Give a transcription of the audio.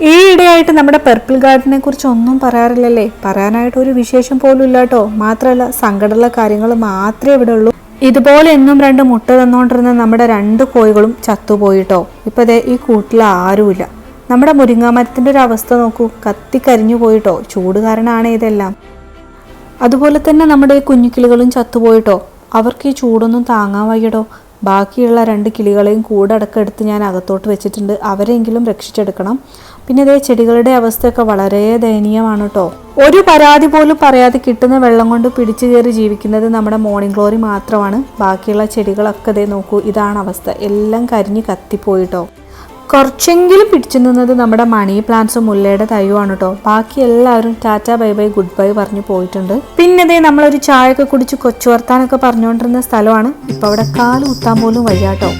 ഈ ഇടയായിട്ട് നമ്മുടെ പെർപ്പിൾ ഗാർഡനെ കുറിച്ച് ഒന്നും പറയാറില്ലല്ലേ? പറയാനായിട്ട് ഒരു വിശേഷം പോലും ഇല്ല കേട്ടോ മാത്രമല്ല സങ്കടമുള്ള കാര്യങ്ങൾ മാത്രമേ ഇവിടെ ഉള്ളൂ. ഇതുപോലെ എന്നും രണ്ട് മുട്ട തന്നുകൊണ്ടിരുന്ന നമ്മുടെ രണ്ട് കോഴികളും ചത്തുപോയിട്ടോ. ഇപ്പൊ ദേ ഈ കൂട്ടിൽ ആരുമില്ല. നമ്മുടെ മുരിങ്ങാ മരത്തിന്റെ ഒരു അവസ്ഥ നോക്കൂ. കത്തിക്കരിഞ്ഞു പോയിട്ടോ. ചൂട് കാരണമാണ് ഇതെല്ലാം. അതുപോലെ തന്നെ നമ്മുടെ കുഞ്ഞുകിളികളും ചത്തുപോയിട്ടോ. അവർക്ക് ഈ ചൂടൊന്നും താങ്ങാൻ വയ്യടോ. ബാക്കിയുള്ള രണ്ട് കിളികളെയും കൂടെ അടക്കം ഞാൻ അകത്തോട്ട് വെച്ചിട്ടുണ്ട്. അവരെങ്കിലും രക്ഷിച്ചെടുക്കണം. പിന്നെ ഇതേ ചെടികളുടെ അവസ്ഥയൊക്കെ വളരെ ദയനീയമാണ് കേട്ടോ ഒരു പരാതി പോലും പറയാതെ കിട്ടുന്ന വെള്ളം കൊണ്ട് പിടിച്ചു കയറി ജീവിക്കുന്നത് നമ്മുടെ മോർണിംഗ് ഗ്ലോറി മാത്രമാണ്. ബാക്കിയുള്ള ചെടികളൊക്കെ ഇതേ നോക്കൂ ഇതാണ് അവസ്ഥ. എല്ലാം കരിഞ്ഞ് കത്തിപ്പോയിട്ടോ കുറച്ചെങ്കിലും പിടിച്ചു നിന്നത് നമ്മുടെ മണി പ്ലാന്റ്സും മുല്ലയുടെ തൈയുമാണ് കേട്ടോ ബാക്കി എല്ലാവരും tata bye bye good bye പറഞ്ഞു പോയിട്ടുണ്ട്. പിന്നെ ദേ നമ്മളൊരു ചായ ഒക്കെ കുടിച്ച് കൊച്ചു വർത്താനൊക്കെ പറഞ്ഞുകൊണ്ടിരുന്ന സ്ഥലമാണ്. ഇപ്പൊ അവിടെ കാൽ പോലും വയ്യാട്ടോ.